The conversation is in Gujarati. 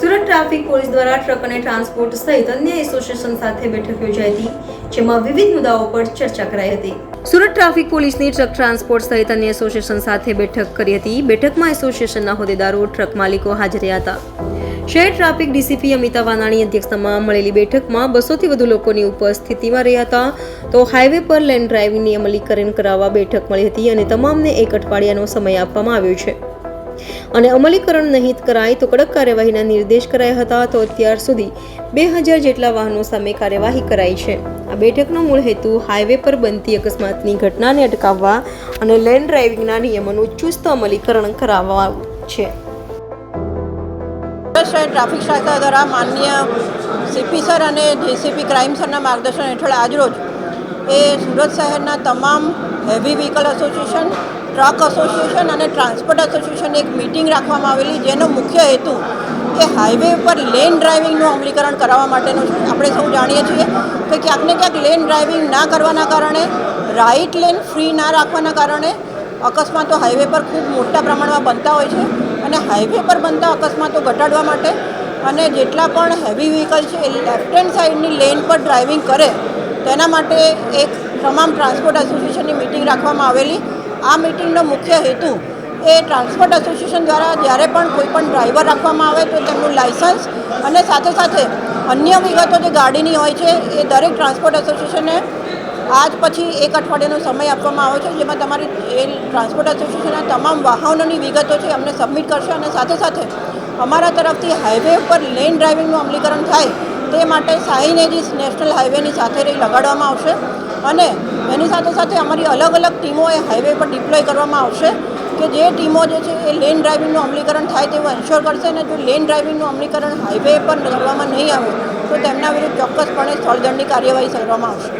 સુરત ટ્રાફિક પોલીસ દ્વારા ટ્રક અને ટ્રાન્સપોર્ટ સહિત અન્ય એસોસિએશન સાથે બેઠક યોજાઈ હતી, જેમાં વિવિધ મુદ્દાઓ પર ચર્ચા કરાઈ હતી. સુરત ટ્રાફિક પોલીસની ટ્રક ટ્રાન્સપોર્ટ સહિત અન્ય એસોસિએશન સાથે બેઠક કરી હતી. બેઠકમાં એસોસિએશનના હોદ્દેદારો, ટ્રક માલિકો હાજર રહ્યા હતા. શહેર ટ્રાફિક ડીસીપી અમિતા વાનાણી અધ્યક્ષતામાં મળેલી બેઠકમાં બસોથી વધુ લોકોની ઉપસ્થિતિમાં રહ્યા હતા. તો હાઈવે પર લેન્ડ ડ્રાઇવિંગની અમલીકરણ કરાવવા બેઠક મળી હતી અને તમામને એક અઠવાડિયાનો સમય આપવામાં આવ્યો છે. અને અમલીકરણ નહીં કરાય તો કડક કાર્યવાહીના નિર્દેશ કરાયા હતા તો અત્યાર સુધી બે હજાર જેટલા વાહનો સામે કાર્યવાહી કરાઈ છે. આ બેઠકનો મૂળ હેતુ હાઈવે પર બનતી અકસ્માતની ઘટનાને અટકાવવા અને લેન ડ્રાઇવિંગના નિયમોનું ચુસ્ત અમલીકરણ કરાવવા છે. ટ્રાફિક શાખા દ્વારા માન્ય સીપી સર અને જેસીપી ક્રાઇમ સરના માર્ગદર્શન હેઠળ આજરોજ એ સુરત શહેરના તમામ heavy vehicle association truck association અને ટ્રાન્સપોર્ટ એસોસિએશનની એક મિટિંગ રાખવામાં આવેલી, જેનો મુખ્ય હેતુ કે હાઈવે પર લેન ડ્રાઇવિંગનું અમલીકરણ કરાવવા માટેનું છે. આપણે સૌ જાણીએ છીએ કે ક્યાંક ને ક્યાંક લેન ડ્રાઇવિંગ ના કરવાના કારણે રાઇટ લેન ફ્રી ના રાખવાના કારણે અકસ્માતો હાઈવે પર ખૂબ મોટા પ્રમાણમાં બનતા હોય છે અને હાઈવે પર બનતા અકસ્માતો ઘટાડવા માટે અને જેટલા પણ હેવી વ્હીકલ છે એ લેફ્ટ હેન્ડ સાઈડની લેન પર ડ્રાઇવિંગ કરે, તેના માટે એક તમામ ટ્રાન્સપોર્ટ એસોસિએશનની મિટિંગ રાખવામાં આવેલી. આ મિટિંગનો મુખ્ય હેતુ એ ટ્રાન્સપોર્ટ એસોસિએશન દ્વારા જ્યારે પણ કોઈ પણ ડ્રાઈવર રાખવામાં આવે તો તેમનું લાઇસન્સ અને સાથે સાથે અન્ય વિગતો જે ગાડીની હોય છે એ દરેક ટ્રાન્સપોર્ટ એસોસિએશને આજ પછી એક અઠવાડિયાનો સમય આપવામાં આવ્યો છે, જેમાં તમારી એ ટ્રાન્સપોર્ટ એસોસિએશનના તમામ વાહનોની વિગતો છે અમને સબમિટ કરશે અને સાથે સાથે અમારા તરફથી હાઈવે ઉપર લેન ડ્રાઇવિંગનું અમલીકરણ થાય તે માટે શાહીનેજી નેશનલ હાઈવેની સાથે રહી લગાડવામાં આવશે અને એની સાથે સાથે અમારી અલગ અલગ ટીમો એ હાઈવે પર ડિપ્લોય કરવામાં આવશે કે જે ટીમો જે છે એ લેન ડ્રાઇવિંગનું અમલીકરણ થાય તેવું એન્શ્યોર કરશે અને જો લેન ડ્રાઇવિંગનું અમલીકરણ હાઈવે પર કરવામાં નહીં આવે તો તેમના વિરુદ્ધ ચોક્કસપણે સ્થળદંડની કાર્યવાહી કરવામાં આવશે.